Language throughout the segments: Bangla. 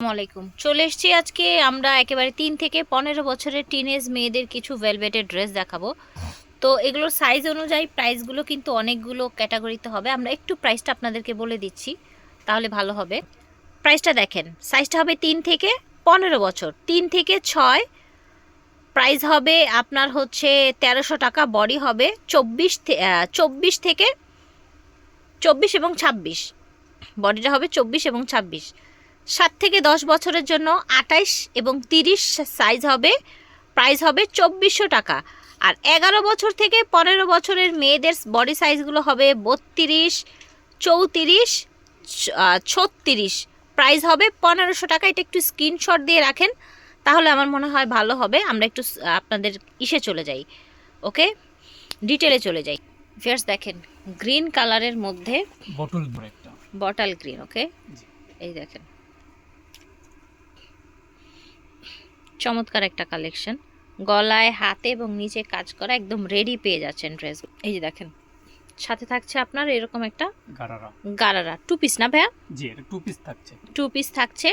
আসসালামাইকুম চলে এসেছি আজকে আমরা একেবারে তিন থেকে পনেরো বছরের টিনেজ মেয়েদের কিছু ভেলভেটের ড্রেস দেখাবো। তো এগুলোর সাইজ অনুযায়ী প্রাইসগুলো কিন্তু অনেকগুলো ক্যাটাগরিতে হবে। আমরা একটু প্রাইসটা আপনাদেরকে বলে দিচ্ছি, তাহলে ভালো হবে। প্রাইসটা দেখেন সাইজটা হবে তিন থেকে পনেরো বছর। তিন থেকে ছয় প্রাইস হবে আপনার হচ্ছে তেরোশো টাকা বডি হবে চব্বিশ চব্বিশ থেকে চব্বিশ এবং ছাব্বিশ। বডিটা হবে চব্বিশ এবং ছাব্বিশ। সাত থেকে দশ বছরের জন্য আটাইশ এবং তিরিশ সাইজ হবে। প্রাইস হবে চব্বিশশো টাকা। আর এগারো বছর থেকে পনেরো বছরের মেয়েদের বডি সাইজগুলো হবে বত্রিশ চৌত্রিশ ছত্রিশ। প্রাইস হবে পনেরোশো টাকা। এটা একটু স্ক্রিনশট দিয়ে রাখেন তাহলে আমার মনে হয় ভালো হবে। আমরা একটু আপনাদের ইসে চলে যাই ওকে? ডিটেলে চলে যাই। ফিয়ার্স দেখেন গ্রিন কালারের মধ্যে বটল গ্রিন ওকে? এই দেখেন। চমৎকার একটা কালেকশন গলায় হাতে এবং নিচে কাজ করা একদম রেডি পেয়ে যাচ্ছেন ড্রেস এই যে দেখেন সাথে থাকছে আপনার এরকম একটা গারারা। গারারা। টু পিস না ভাইয়া? জি এটা টু পিস থাকছে। টু পিস থাকছে।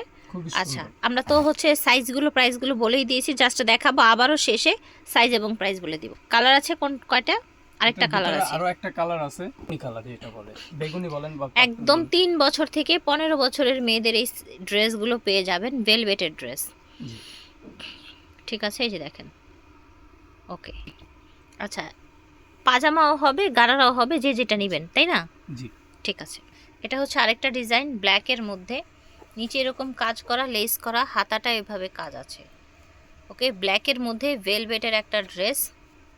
আচ্ছা আমরা তো হচ্ছে সাইজগুলো প্রাইসগুলো বলেই দিয়েছি জাস্ট দেখাবো আবারও শেষে সাইজ এবং প্রাইস বলে দিব। কালার আছে কোন কয়টা? আরেকটা কালার আছে। আরও একটা কালার আছে। বেগুনি কালার এটা বলে। বেগুনি বলেন বা একদম তিন বছর থেকে পনেরো বছরের মেয়েদের এই ড্রেসগুলো পেয়ে যাবেন ভেলভেটের ড্রেস জি। ঠিক আছে এই যে দেখেন। ওকে। আচ্ছা পাজামাও হবে গারারাও হবে যে যেটা নেবেন তাই না? জি। ঠিক আছে। এটা হচ্ছে আরেকটা ডিজাইন ব্ল্যাকের মধ্যে। নিচে এরকম কাজ করা লেস করা হাতাটা এভাবে কাজ আছে। ওকে ব্ল্যাকের মধ্যে ভেলভেটের একটা ড্রেস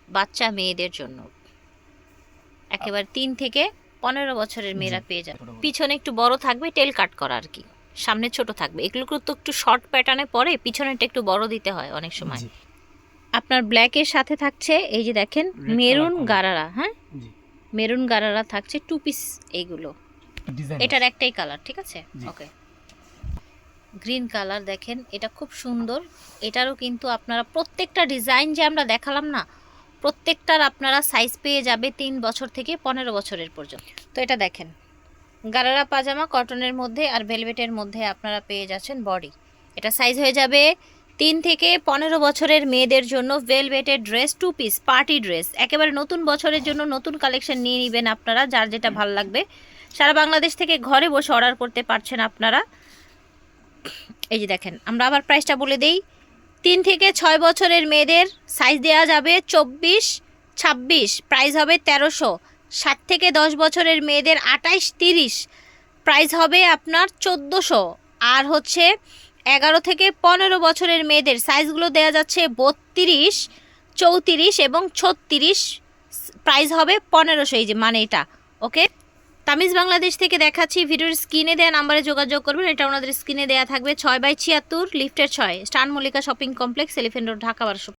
বাচ্চা মেয়েদের জন্য। একেবারে তিন থেকে পনেরো বছরের মেয়েরা পেয়ে যাবে। পিছনে একটু বড় থাকবে টেল কাট করা আর কি। সামনে ছোট থাকবে। এগুলো তো একটু শর্ট প্যাটার্নে পরে পিছনেরটা একটু বড় দিতে হয় অনেক সময়। আপনার ব্ল্যাকের সাথে থাকছে এই যে দেখেন মেরুন গারারা হ্যাঁ? মেরুন গারারা থাকছে টু পিস এইগুলো এটার একটাই কালার ঠিক আছে? ওকে গ্রিন কালার দেখেন এটা খুব সুন্দর। এটারও কিন্তু আপনারা প্রত্যেকটা ডিজাইন যে আমরা দেখালাম না প্রত্যেকটার আপনারা সাইজ পেয়ে যাবে তিন বছর থেকে পনেরো বছরের পর্যন্ত। তো এটা দেখেন গারারা পাজামা, কটনের মধ্যে আর ভেলভেটের মধ্যে আপনারা পেয়ে যাচ্ছেন বডি। এটা সাইজ হয়ে যাবে তিন থেকে পনেরো বছরের মেয়েদের জন্য ভেলভেটের dress two piece party dress একেবারে নতুন বছরের জন্য নতুন কালেকশন নিয়ে নেবেন আপনারা, যার যেটা ভালো লাগবে। সারা বাংলাদেশ থেকে ঘরে বসে অর্ডার করতে পারছেন আপনারা। এই যে দেখেন, আমরা আবার প্রাইসটা বলে দেই। তিন থেকে ছয় বছরের মেয়েদের সাইজ দেওয়া যাবে চব্বিশ, ছাব্বিশ। প্রাইস হবে তেরোশো। ষাট থেকে দশ বছরের মেয়েদের আটাইশ তিরিশ প্রাইস হবে আপনার চোদ্দোশো। আর হচ্ছে এগারো থেকে পনেরো বছরের মেয়েদের সাইজগুলো দেওয়া যাচ্ছে বত্রিশ, চৌত্রিশ এবং ছত্রিশ। প্রাইস হবে পনেরোশো, এই যে মানে এটা, ওকে? তামিজ বাংলাদেশ থেকে দেখাচ্ছি, ভিডিওর স্ক্রিনে দেওয়া নাম্বারে যোগাযোগ করবেন, এটা ওনাদের স্ক্রিনে দেওয়া থাকবে ছয় বাই ছিয়াত্তর, লিফটের ছয় স্টান Mallika shopping complex, elephant road, Dhaka বারোশো।